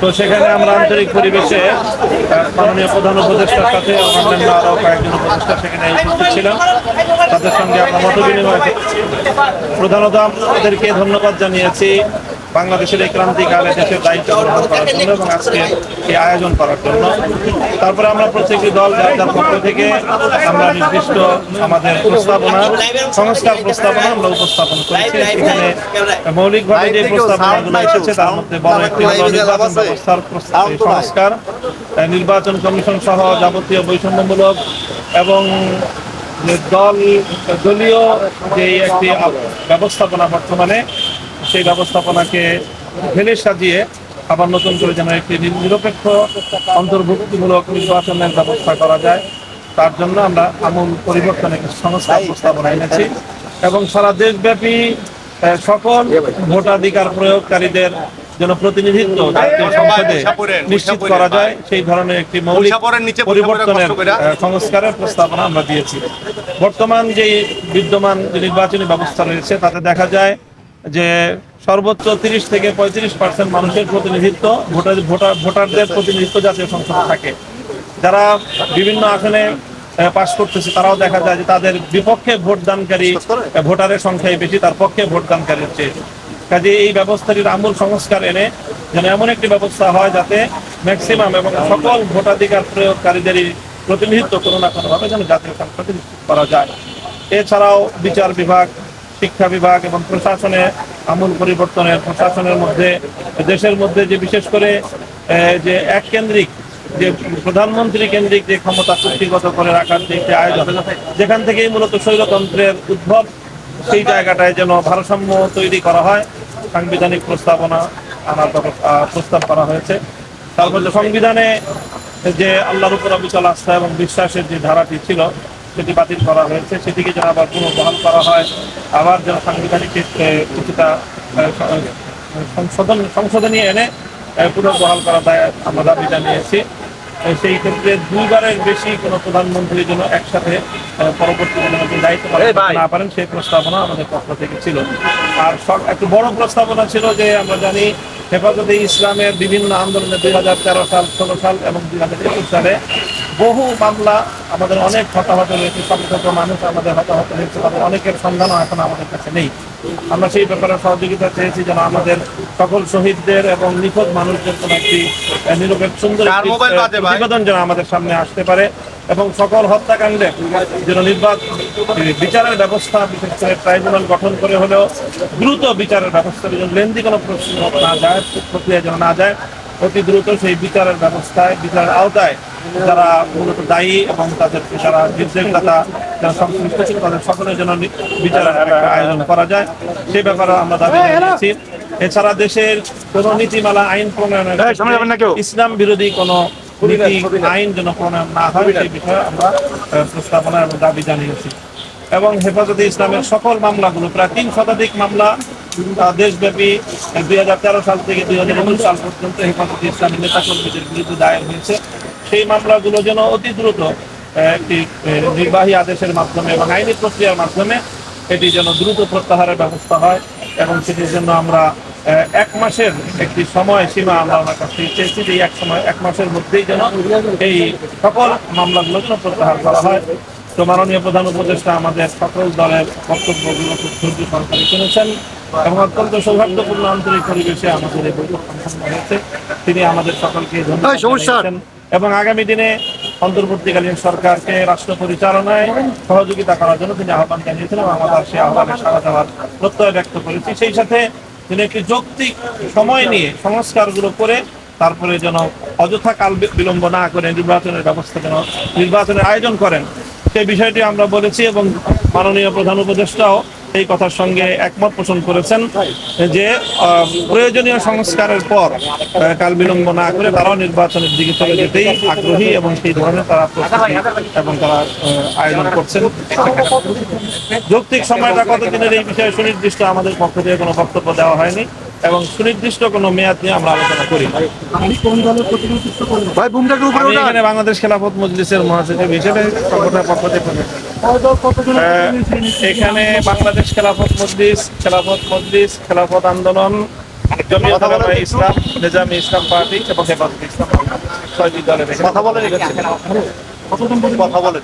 তো সেখানে আমরা আন্তরিক পরিবেশে মাননীয় প্রধান উপদেষ্টার সাথে অন্যান্য আরও কয়েকজন উপদেষ্টা সেখানে উপস্থিত ছিলাম তাদের সঙ্গে আমরা মত বিনিময়। প্রধানত আমাদেরকে ধন্যবাদ জানিয়েছি বাংলাদেশের এই ক্রান্তিকালে দেশের দায়িত্ব গ্রহণ করার জন্য এবং আজকে এই আয়োজন করার জন্য। তারপরে আমরা প্রত্যেকটি দল, যার যার পক্ষ থেকে আমরা নির্দিষ্ট আমাদের প্রস্তাবনা, সংস্কার প্রস্তাবনা আমরা উপস্থাপন করেছি। এখানে মৌলিকভাবে যে প্রস্তাবনাগুলো এসেছে, তার মধ্যে বড় একটি হলো নির্বাচন ব্যবস্থার সংস্কার নির্বাচন কমিশন সহ যাবতীয় বৈষম্যমূলক এবং দল, দলীয় যে একটি ব্যবস্থাপনা বর্তমানে সেই ব্যবস্থাপনাকে ঢেলে সাজিয়ে আবার নতুন করে যেন একটি নিরপেক্ষ অন্তর্ভুক্তিমূলক নির্বাচনের ব্যবস্থা করা যায়। তার জন্য আমরা আমূল পরিবর্তনের সংস্কার প্রস্তাবনা এনেছি। এবং সারা দেশব্যাপী সকল ভোটাধিকার প্রয়োগকারীদের যেন প্রতিনিধিত্ব জাতীয় সংসদে নিশ্চিত করা যায়। সেই ধরনের একটি মৌলিক পরিবর্তনের সংস্কারের প্রস্তাবনা আমরা দিয়েছি। বর্তমান যে বিদ্যমান যে নির্বাচনী ব্যবস্থা রয়েছে তাতে দেখা যায় যে সর্বোচ্চ তিরিশ থেকে পঁয়ত্রিশ পার্সেন্ট মানুষের প্রতিনিধিত্ব, ভোটার ভোটার, ভোটারদের প্রতিনিধিত্ব জাতীয় সংসদে থাকে। যারা বিভিন্ন আসনে পাশ করতেছে, তারাও দেখা যায় যে তাদের বিপক্ষে ভোটদানকারী ভোটারের সংখ্যাই বেশি, তার পক্ষে ভোটদানকারীর চেয়ে। কাজে এই ব্যবস্থাটির আমূল সংস্কার এনে যেন এমন একটি ব্যবস্থা হয় যাতে ম্যাক্সিমাম এবং সকল ভোটাধিকার প্রয়োগকারীদেরই প্রতিনিধিত্ব কোনো না কোনোভাবে যেন জাতীয় সংসদে করা যায়। এছাড়াও বিচার বিভাগ শিক্ষা বিভাগ এবং প্রশাসনে আমূল পরিবর্তনের, প্রশাসনের মধ্যে, দেশের মধ্যে যে বিশেষ করে যে এক কেন্দ্রিক, যে প্রধানমন্ত্রী কেন্দ্রিক যে ক্ষমতা চুক্তিগত করে রাখার যে আয়োজন, যেখান থেকেই মূলত স্বৈরতন্ত্রের উদ্ভব, সেই জায়গাটায় যেন ভারসাম্য তৈরি করা হয়, সাংবিধানিক প্রস্তাবনা আনার প্রস্তাব করা হয়েছে। তারপর সংবিধানে যে আল্লাহর উপর অবিচল আস্থা এবং বিশ্বাসের যে ধারাটি ছিল সেটি বাতিল করা হয়েছে। সেটিকে যেন আবার পুনর্বহাল করা হয়। আবার যেন সাংবিধানিক ক্ষেত্রে কিছুটা সংশোধন সংশোধনী এনে পুনর্বহাল করা দায় আমরা দাবি জানিয়েছি। সেই ক্ষেত্রে দুইবারের বেশি কোনো প্রধানমন্ত্রী যেন একসাথে পরবর্তী দায়িত্ব না পারেন সেই প্রস্তাবনা আমাদের পক্ষ থেকে ছিল। আর সব একটু বড় প্রস্তাবনা ছিল যে আমরা জানি হেফাজতে ইসলামের বিভিন্ন আন্দোলনে দুই হাজার তেরো সাল ষোলো সাল এবং দুই হাজার একুশ সালে বহু মামলা আমাদের অনেক হতাহত রয়েছে শত শত মানুষ আমাদের হতাহত হয়েছে তাদের অনেকের সন্ধানও এখন আমাদের কাছে নেই আমরা সেই ব্যাপারে সহযোগিতা চেয়েছি যেন আমাদের সকল শহীদদের এবং নিখোঁজ মানুষদের কোনো একটি নিরপেক্ষ সুন্দর? প্রতিবেদন যেন আমাদের সামনে আসতে পারে এবং সকল হত্যাকাণ্ডে যেন নির্বাচন বিচারের ব্যবস্থা বিশেষ করে ট্রাইব্যুনাল গঠন করে হলেও দ্রুত বিচারের ব্যবস্থা যেন লেন্দি কোনো প্রশ্ন না যায় প্রক্রিয়া যেন না যায় অতি দ্রুত সেই বিচারের ব্যবস্থায় বিচারের আওতায় যারা মূলত দায়ী এবং তাদের যারা নির্দেশদাতা যারা সংশ্লিষ্ট ছিল তাদের সকলের জন্য বিচারের একটা আয়োজন করা যায়। সেই ব্যাপারে আমরা দাবি জানিয়েছি। এছাড়া দেশের কোন নীতিমালা আইন প্রণয়নের ইসলাম বিরোধী কোনো নীতি আইন যেন প্রণয়ন না হয় সেই বিষয়ে আমরা প্রস্তাবনা এবং দাবি জানিয়েছি। এবং হেফাজতে ইসলামের সকল মামলাগুলো প্রায় তিন শতাধিক মামলা আহ, দেশব্যাপী দুই হাজার তেরো সাল থেকে দুই হাজার উনিশ সাল পর্যন্ত হেফাজতে ইসলামী নেতাকর্মীদের বিরুদ্ধে দায়ের হয়েছে। সেই মামলাগুলো যেন অতি দ্রুত একটি নির্বাহী আদেশের মাধ্যমে এবং আইনি প্রক্রিয়ার মাধ্যমে এটি যেন দ্রুত প্রত্যাহারের ব্যবস্থা হয় এবং সেটির জন্য আমরা এক মাসের একটি সময় সীমা আমরা ওনার কাছ থেকে চেয়েছি যে এক সময় এক মাসের মধ্যেই যেন এই সকল মামলাগুলো যেন প্রত্যাহার করা হয়। তো মাননীয় প্রধান উপদেষ্টা আমাদের সকল দলের বক্তব্যগুলো খুব ধৈর্য সরকারি শুনেছেন। এবং অত্যন্ত সৌহার্দ্যপূর্ণ আন্তরিক পরিবেশে আমাদের এই বৈঠক সম্পন্ন হয়েছে। তিনি আমাদের সকলকে ধন্যবাদ এবং আগামী দিনে অন্তর্বর্তীকালীন সরকারকে রাষ্ট্র পরিচালনায় সহযোগিতা করার জন্য তিনি আহ্বান জানিয়েছেন এবং আমরা সেই আহ্বানে সাড়া দেওয়ার প্রত্যয় ব্যক্ত করেছি। সেই সাথে তিনি একটি যৌক্তিক সময় নিয়ে সংস্কারগুলো করে তারপরে যেন অযথা কাল বিলম্ব না করে নির্বাচনের ব্যবস্থা যেন নির্বাচনের আয়োজন করেন সেই বিষয়টি আমরা বলেছি এবং মাননীয় প্রধান উপদেষ্টাও এই কথার সঙ্গে একমত পোষণ করেছেন যে প্রয়োজনীয় সংস্কারের পর কাল বিলম্ব না করে তারাও নির্বাচনের দিকে চলে যেতেই আগ্রহী এবং সেই ধরনের তারা প্রস্তুতি এবং তারা আয়োজন করছেন। যৌক্তিক সময়টা কতদিনের এই বিষয়ে সুনির্দিষ্ট আমাদের পক্ষ থেকে কোনো বক্তব্য দেওয়া হয়নি এবং সুনির্দিষ্ট কোনো মেয়াদ নিয়ে আমরা আলোচনা করি ভাই এখানে বাংলাদেশ খেলাফত মজলিসের মহাসচিব হিসেবে সংগঠনের পক্ষ থেকে এখানে বাংলাদেশ খেলাফত মজলিস খেলাফত মজলিস খেলাফত আন্দোলন ইসলাম নিজামী ইসলাম পার্টি এবং হেফাজত ইসলাম ছয়টি দলের কথা বলেন কথা বলেন